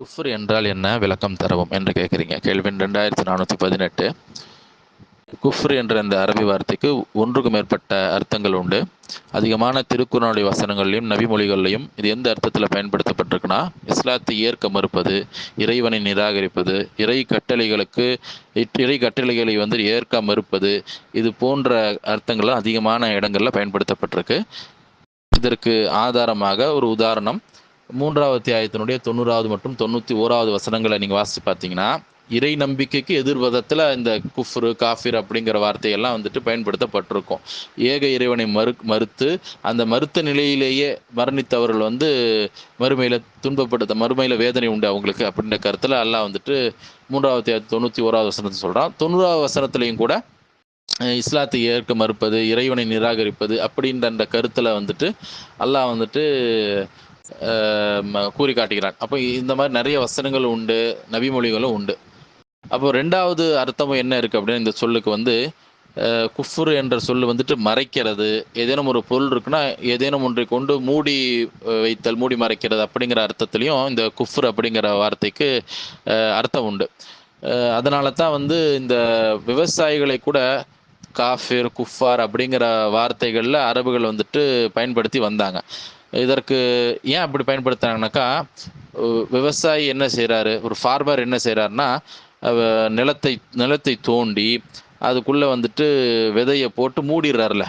குஃப்ர் என்றால் என்ன? விளக்கம் தரவும் என்று கேட்குறீங்க. கேள்வி ரெண்டாயிரத்தி நானூற்றி பதினெட்டு. குஃப்ர் என்ற இந்த அரபி வார்த்தைக்கு ஒன்றுக்கு மேற்பட்ட அர்த்தங்கள் உண்டு. அதிகமான திருக்குறளுடைய வசனங்கள்லையும் நபிமொழிகள்லையும் இது எந்த அர்த்தத்தில் பயன்படுத்தப்பட்டிருக்குன்னா இஸ்லாத்தை ஏற்க மறுப்பது இறைவனை நிராகரிப்பது இறை கட்டளைகளுக்கு இட்- இறை கட்டளைகளை வந்து ஏற்க மறுப்பது இது போன்ற அர்த்தங்கள்லாம் அதிகமான இடங்களில் பயன்படுத்தப்பட்டிருக்கு. இதற்கு ஆதாரமாக ஒரு உதாரணம் மூன்றாவது அத்தியாயத்தினுடைய தொண்ணூறாவது மற்றும் தொண்ணூற்றி ஓராவது வசனங்களை நீங்கள் வாசித்து பார்த்தீங்கன்னா இறை நம்பிக்கைக்கு எதிர்வதத்தில் இந்த குஃப்ரு காஃபிர் அப்படிங்கிற வார்த்தையெல்லாம் வந்துட்டு பயன்படுத்தப்பட்டிருக்கும். ஏக இறைவனை மறு மறுத்து அந்த மறுத்த நிலையிலேயே மரணித்தவர்கள் வந்து மறுமையில் துன்பப்படுத்த மறுமையில் வேதனை உண்டு அவங்களுக்கு அப்படின்ற கருத்தில் எல்லாம் வந்துட்டு மூன்றாவது தொண்ணூற்றி ஓராவது வசனத்தை சொல்கிறான் தொண்ணூறாவது வசனத்துலேயும் கூட இஸ்லாத்தை ஏற்க மறுப்பது இறைவனை நிராகரிப்பது அப்படின்ற அந்த கருத்தில் வந்துட்டு அல்லாஹ் வந்துட்டு கூறி காட்டுகிறான் அப்போ இந்த மாதிரி நிறைய வசனங்கள் உண்டு நபிமொழிகளும் உண்டு. அப்போ ரெண்டாவது அர்த்தமும் என்ன இருக்குது அப்படின்னு இந்த சொல்லுக்கு வந்து குஃபுர் என்ற சொல்லு வந்துட்டு மறைக்கிறது. ஏதேனும் ஒரு பொருள் இருக்குன்னா ஏதேனும் ஒன்றை கொண்டு மூடி வைத்தல் மூடி மறைக்கிறது அப்படிங்கிற அர்த்தத்துலையும் இந்த குஃபுர் அப்படிங்கிற வார்த்தைக்கு அர்த்தம் உண்டு. அதனால தான் வந்து இந்த விவசாயிகளை கூட காஃபிர் குஃபார் அப்படிங்கிற வார்த்தைகளில் அரபுகள் வந்துட்டு பயன்படுத்தி வந்தாங்க. இதற்கு ஏன் அப்படி பயன்படுத்துறாங்கனாக்கா விவசாயி என்ன செய்கிறாரு ஒரு ஃபார்மர் என்ன செய்கிறாருன்னா நிலத்தை நிலத்தை தோண்டி அதுக்குள்ளே வந்துட்டு விதையை போட்டு மூடிடுறாருல.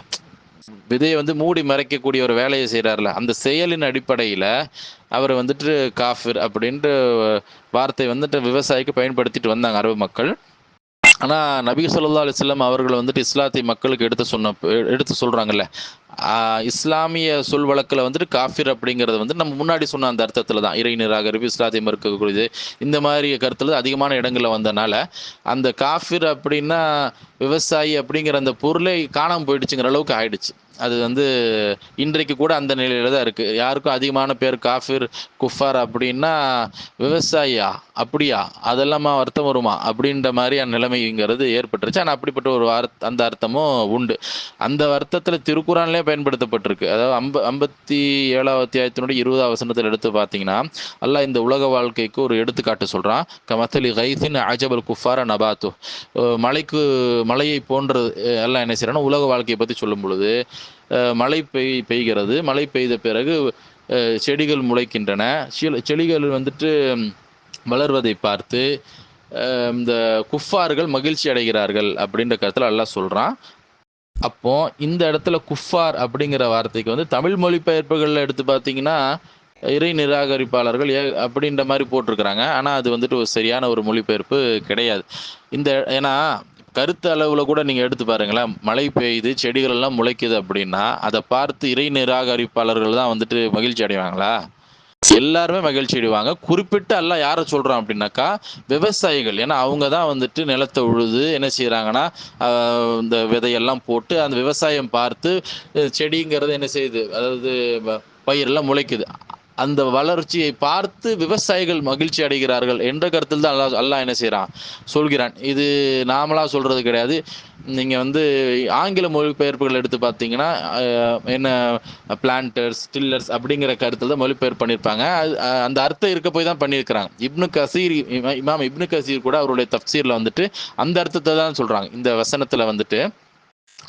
விதையை வந்து மூடி மறைக்கக்கூடிய ஒரு வேலையை செய்கிறாருல அந்த செயலின் அடிப்படையில் அவர் வந்துட்டு காஃபிர் அப்படின்ட்டு வார்த்தை வந்துட்டு விவசாயிக்கு பயன்படுத்திட்டு வந்தாங்க அரபு மக்கள். ஆனால் நபி சொல்லா அலைஹி வஸல்லம் அவர்கள் வந்துட்டு இஸ்லாத்தை மக்களுக்கு எடுத்து சொன்ன எடுத்து சொல்கிறாங்கல்ல இஸ்லாமிய சொல் வழக்கில் வந்துட்டு காஃபிர் அப்படிங்கிறது வந்து நம்ம முன்னாடி சொன்ன அந்த அர்த்தத்தில் தான் இறை நிராகரிப்பு இஸ்லாத்தை மறுக்கக்கூடியது. இந்த மாதிரி கருத்தில் அதிகமான இடங்களில் வந்தனால அந்த காஃபிர் அப்படின்னா விவசாயி அப்படிங்கிற அந்த பொருளை காணாமல் போயிடுச்சுங்கிற அளவுக்கு ஆயிடுச்சு. அது வந்து இன்றைக்கு கூட அந்த நிலையில தான் இருக்குது யாருக்கும் அதிகமான பேர் காஃபிர் குஃபார் அப்படின்னா விவசாயியா அப்படியா? அதெல்லாமா அர்த்தம் வருமா? அப்படின்ற மாதிரியான நிலைமைங்கிறது ஏற்பட்டுருச்சு. ஆனால் அப்படிப்பட்ட ஒரு வார்த் அந்த அர்த்தமும் உண்டு. அந்த அர்த்தத்தில் திருக்குறான்லேயே பயன்படுத்தப்பட்டிருக்கு. அதாவது அம்ப ஐம்பத்தி ஏழாவது அத்தியாயத்தினுடைய இருபதாவது வசனத்தில் எடுத்து பார்த்தீங்கன்னா அல்லாஹ் இந்த உலக வாழ்க்கைக்கு ஒரு எடுத்துக்காட்டு சொல்கிறான் கமத்தலி கைசின் அஜபல் குஃபார நபாத்து மலைக்கு மலையை போன்ற எல்லாம் என்ன செய்யறான்னா உலக வாழ்க்கையை பற்றி சொல்லும் பொழுது மழை பெய் பெய்கிறது. மழை பெய்த பிறகு செடிகள் முளைக்கின்றன. செடிகள் வந்துட்டு வளர்வதை பார்த்து இந்த குஃபார்கள் மகிழ்ச்சி அடைகிறார்கள் அப்படின்ற கருத்தில் எல்லாம் சொல்கிறான் அப்போ இந்த இடத்துல குஃபார் அப்படிங்கிற வார்த்தைக்கு வந்து தமிழ் மொழிபெயர்ப்புகளில் எடுத்து பார்த்தீங்கன்னா இறை நிராகரிப்பாளர்கள் ஏ அப்படின்ற மாதிரி போட்டிருக்கிறாங்க. ஆனால் அது வந்துட்டு ஒரு சரியான ஒரு மொழிபெயர்ப்பு கிடையாது. இந்த ஏன்னா கருத்து அளவில் கூட நீங்கள் எடுத்து பாருங்களேன். மழை பெய்யுது செடிகள் எல்லாம் முளைக்குது அப்படின்னா அதை பார்த்து இறை நிராகரிப்பாளர்கள் தான் வந்துட்டு மகிழ்ச்சி அடைவாங்களா? எல்லாருமே மகிழ்ச்சி அடைவாங்க. குறிப்பிட்டு எல்லாம் யாரை சொல்கிறோம் அப்படின்னாக்கா விவசாயிகள். ஏன்னா அவங்க தான் வந்துட்டு நிலத்தை உழுது என்ன செய்கிறாங்கன்னா இந்த விதையெல்லாம் போட்டு அந்த விவசாயம் பார்த்து செடிங்கிறது என்ன செய்யுது? அதாவது பயிரெல்லாம் முளைக்குது. அந்த வளர்ச்சியை பார்த்து விவசாயிகள் மகிழ்ச்சி அடைகிறார்கள் என்ற கருத்தில் தான் அல்லாஹ் அல்லாஹ் என்ன செய்கிறான் சொல்கிறான். இது நாமளாக சொல்கிறது கிடையாது. நீங்கள் வந்து ஆங்கில மொழிபெயர்ப்புகள் எடுத்து பார்த்தீங்கன்னா என்ன பிளான்டர்ஸ் டில்லர்ஸ் அப்படிங்கிற கருத்தில் தான் மொழிபெயர்ப்பு பண்ணியிருப்பாங்க அது அந்த அர்த்தம் இருக்க போய் தான் பண்ணியிருக்கிறாங்க. இப்னு கசீர் இமா- இமாம் இப்னு கசீர் கூட அவருடைய தப்சீரில் வந்துட்டு அந்த அர்த்தத்தை தான் சொல்கிறாங்க இந்த வசனத்தில் வந்துட்டு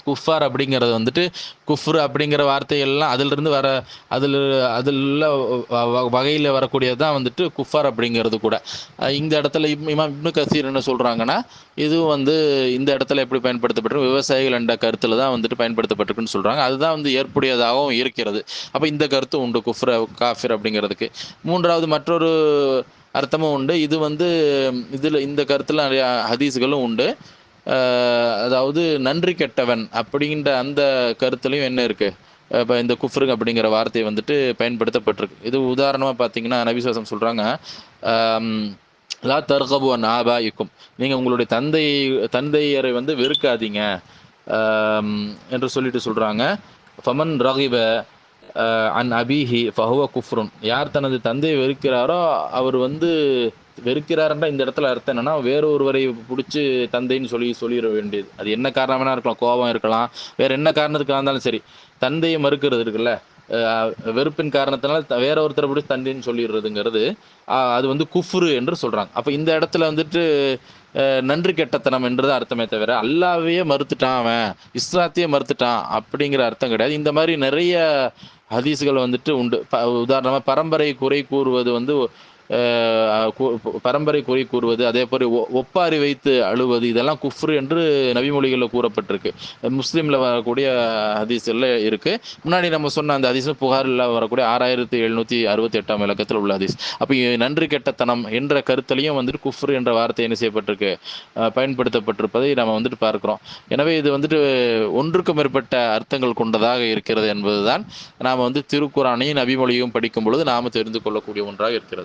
குஃபார் அப்படிங்கிறது வந்துட்டு குஃப்ரு அப்படிங்கிற வார்த்தைகள்லாம் அதிலிருந்து வர அதில் அதில் உள்ள வகையில் வரக்கூடியது தான் வந்துட்டு குஃபார் அப்படிங்கிறது கூட. இந்த இடத்துல இமாம் இப்னு கசீர் என்ன சொல்கிறாங்கன்னா இதுவும் வந்து இந்த இடத்துல எப்படி பயன்படுத்தப்பட்டிருக்கு? விவசாயிகள் என்ற கருத்தில் தான் வந்துட்டு பயன்படுத்தப்பட்டிருக்குன்னு சொல்கிறாங்க அதுதான் வந்து ஏற்புடையதாகவும் இருக்கிறது. அப்போ இந்த கருத்து உண்டு குஃப்ர காஃபிர் அப்படிங்கிறதுக்கு. மூன்றாவது மற்றொரு அர்த்தமும் உண்டு. இது வந்து இதில் இந்த கருத்தில் நிறையா ஹதீஸ்களும் உண்டு. அதாவது நன்றி கெட்டவன் அப்படின்ற அந்த கருத்துலையும் என்ன இருக்கு? இப்போ இந்த குஃப்ருங் அப்படிங்கிற வார்த்தை வந்துட்டு பயன்படுத்தப்பட்டிருக்கு. இது உதாரணமாக பார்த்தீங்கன்னா நபிசுவாசம் சொல்கிறாங்க லா தர்கபு அன் ஆபாயிக்கும். நீங்கள் உங்களுடைய தந்தை தந்தையரை வந்து வெறுக்காதீங்க என்று சொல்லிட்டு சொல்கிறாங்க ஃபமன் ரகிப அன் அபிஹி ஃபஹுவ குஃப்ருன். யார் தனது தந்தையை வெறுக்கிறாரோ அவர் வந்து வெறுக்கிறாருன்ற இந்த இடத்துல அர்த்தம் என்னன்னா வேற ஒருவரை பிடிச்சி தந்தைன்னு சொல்லி சொல்லிட வேண்டியது. அது என்ன காரணம் வேணா இருக்கலாம்? கோபம் இருக்கலாம். வேற என்ன காரணத்துக்காக இருந்தாலும் சரி. தந்தையை மறுக்கிறது இருக்குல்ல? வெறுப்பின் காரணத்தினால வேற ஒருத்தரை பிடிச்சி தந்தைன்னு சொல்லிடுறதுங்கிறது அது வந்து குஃப்ரு என்று சொல்றாங்க. அப்ப இந்த இடத்துல வந்துட்டு நன்றி கெட்டத்தனம் என்றது அர்த்தமே தவிர அல்லாவையே மறுத்துட்டான் அவன் இஸ்லாத்தையே மறுத்துட்டான் அப்படிங்கிற அர்த்தம் கிடையாது. இந்த மாதிரி நிறைய ஹதீஸ்கள் வந்துட்டு உண்டு. ப- பரம்பரை குறை கூறுவது வந்து பரம்பரை குறை கூறுவது அதே போல ஒ- ஒப்பாரி வைத்து அழுவது இதெல்லாம் குஃப்ரு என்று நபிமொழிகளில் கூறப்பட்டிருக்கு. முஸ்லீம்ல வரக்கூடிய ஹதீஸ்ல இருக்கு. முன்னாடி நம்ம சொன்ன அந்த ஹதீஸ் புகாரில் வரக்கூடிய ஆறாயிரத்தி எழுநூத்தி அறுபத்தி எட்டாம் இலக்கத்தில் உள்ள ஹதீஸ். அப்போ நன்றி கெட்டத்தனம் என்ற கருத்துலையும் வந்துட்டு குஃப்ரு என்ற வார்த்தை என்ன செய்யப்பட்டிருக்கு? பயன்படுத்தப்பட்டிருப்பதை நம்ம வந்துட்டு பார்க்கிறோம். எனவே இது வந்துட்டு ஒன்றுக்கும் மேற்பட்ட அர்த்தங்கள் கொண்டதாக இருக்கிறது என்பதுதான். நாம் வந்து திருக்குறானையும் நபிமொழியும் படிக்கும் பொழுது நாம் தெரிந்து கொள்ளக்கூடிய ஒன்றாக இருக்கிறது.